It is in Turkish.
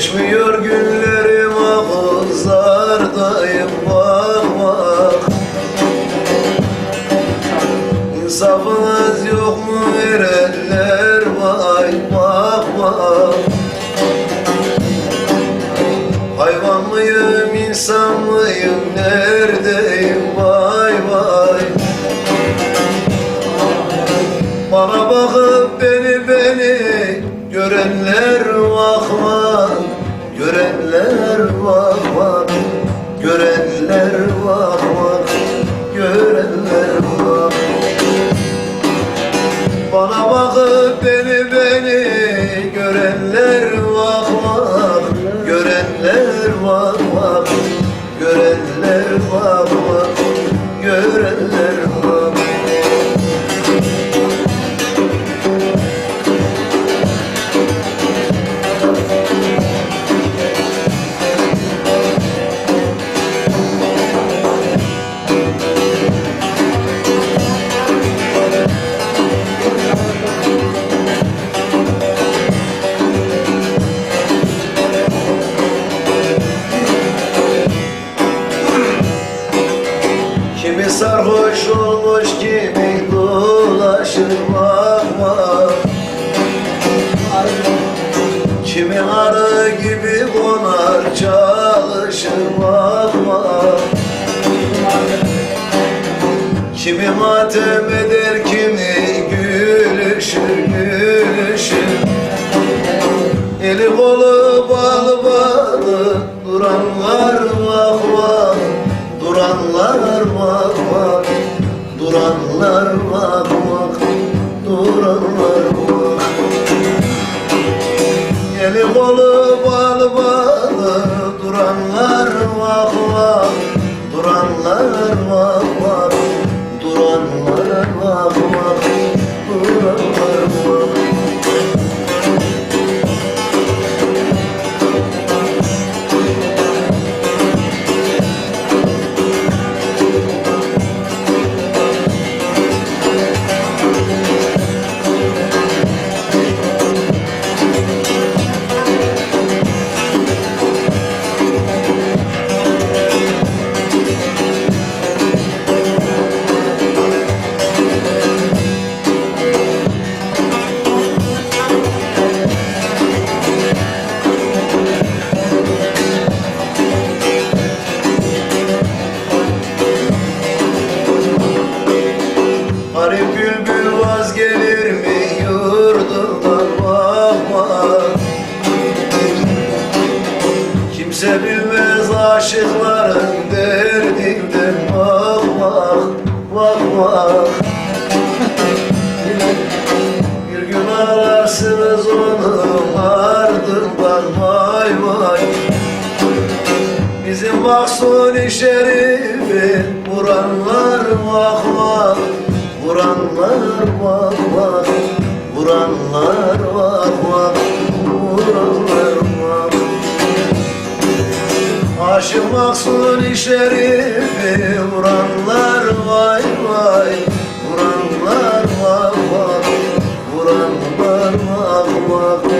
Geçmiyor günlerim ağızlardayım bak bak. İnsafınız yok mu erenler vay bak bak. Hayvan mıyım insan mıyım neredeyim vay vay. Bana bakıp beni beni görenler vah vah Görenler vah vah sarhoş olmuş kimi dolaşır bakma. Kimi arı gibi konar çalışır bakma. Kimi matem eder kimi gülüşür gülüşür. Eli kolu Duranlar vah vah Duranlar vah vah Duranlar vah Eli kolu bağlı bağlı Duranlar vah vah Duranlar vah vah Duranlar vah vah Kimse bilmez aşıkların derdinden bak bak bak bak Bir gün ararsınız onun ardından vay vay. Bizim Mahsuni Şerif'i vuranlar vah vah Vuranlar vah vah Aslını şerifi vuranlar vay vay Vuranlar vah vah Vuranlar vah vah